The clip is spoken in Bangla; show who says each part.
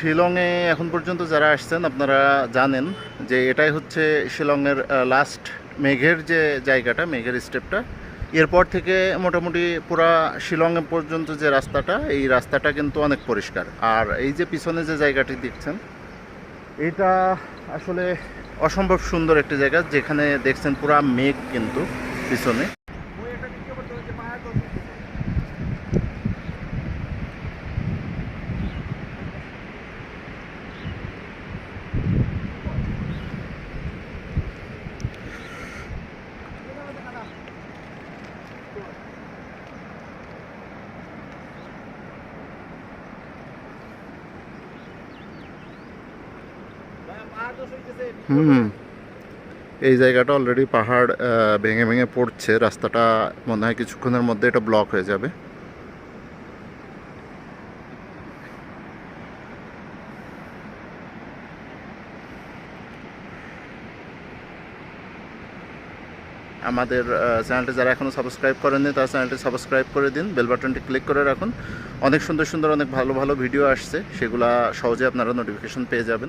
Speaker 1: শিলংয়ে এখন পর্যন্ত যারা আসছেন, আপনারা জানেন যে এটাই হচ্ছে শিলংয়ের লাস্ট মেঘের যে জায়গাটা, মেঘের স্টেপটা এরপর থেকে মোটামুটি পুরা শিলং পর্যন্ত যে রাস্তাটা, এই রাস্তাটা কিন্তু অনেক পরিষ্কার। আর এই যে পিছনে যে জায়গাটি দেখছেন, এটা আসলে অসম্ভব সুন্দর একটি জায়গা, যেখানে দেখছেন পুরা মেঘ কিন্তু পিছনে। হুম। এই জায়গাটা অলরেডি পাহাড় ভেঙে ভেঙে পড়ছে। রাস্তাটা মনে হয় কিছুক্ষণের মধ্যে এটা ব্লক হয়ে যাবে। আমাদের চ্যানেলটি যারা এখনও সাবস্ক্রাইব করেননি, তারা চ্যানেলটি সাবস্ক্রাইব করে দিন। বেল বাটনটি ক্লিক করে রাখুন। অনেক সুন্দর সুন্দর, অনেক ভালো ভালো ভিডিও আসছে। সেগুলা সহজে আপনারা নোটিফিকেশন পেয়ে যাবেন।